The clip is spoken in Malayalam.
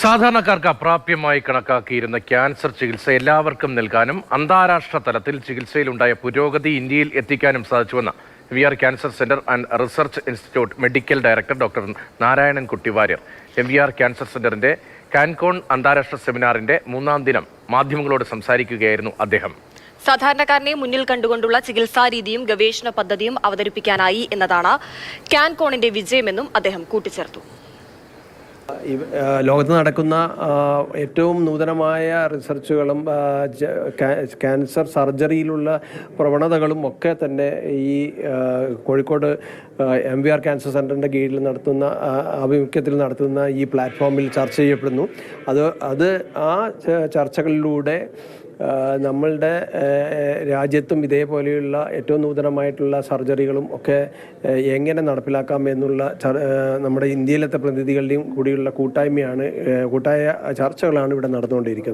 സാധാരണക്കാർക്ക് അപ്രാപ്യമായി കണക്കാക്കിയിരുന്ന ക്യാൻസർ ചികിത്സ എല്ലാവർക്കും നൽകാനും അന്താരാഷ്ട്ര തലത്തിൽ ചികിത്സയിലുണ്ടായ പുരോഗതി ഇന്ത്യയിൽ എത്തിക്കാനും സാധിച്ചുവെന്ന് V R cancer centre and research institute medical director doctor Narayanan Kuttywarrier M V R cancer സെന്ററിന്റെ കാൻകോൺ അന്താരാഷ്ട്ര സെമിനാറിന്റെ മൂന്നാം ദിനം മാധ്യമങ്ങളോട് സംസാരിക്കുകയായിരുന്നു അദ്ദേഹം. സാധാരണക്കാരനെ മുന്നിൽ കണ്ടുകൊണ്ടുള്ള ചികിത്സാ രീതിയും ഗവേഷണ പദ്ധതിയും അവതരിപ്പിക്കാനായി എന്നതാണ് കാൻകോണിന്റെ വിജയമെന്നും അദ്ദേഹം കൂട്ടിച്ചേർത്തു. ലോകത്ത് നടക്കുന്ന ഏറ്റവും നൂതനമായ റിസർച്ചുകളും ക്യാൻസർ സർജറിയിലുള്ള പ്രവണതകളും ഒക്കെ തന്നെ ഈ Kozhikode M V R cancer സെന്ററിന്റെ കീഴിൽ നടത്തുന്ന ആഭിമുഖ്യത്തിൽ നടത്തുന്ന ഈ പ്ലാറ്റ്ഫോമിൽ ചർച്ച ചെയ്യപ്പെടുന്നു. അത് അത് ആ ചർച്ചകളിലൂടെ നമ്മളുടെ രാജ്യത്തും ഇതേപോലെയുള്ള ഏറ്റവും നൂതനമായിട്ടുള്ള സർജറികളും ഒക്കെ എങ്ങനെ നടപ്പിലാക്കാം എന്നുള്ള നമ്മുടെ ഇന്ത്യയിലത്തെ പ്രതിനിധികളുടെയും കൂടിയുള്ള കൂട്ടായ്മയാണ് കൂട്ടായ ചർച്ചകളാണ് ഇവിടെ നടന്നുകൊണ്ടിരിക്കുന്നത്.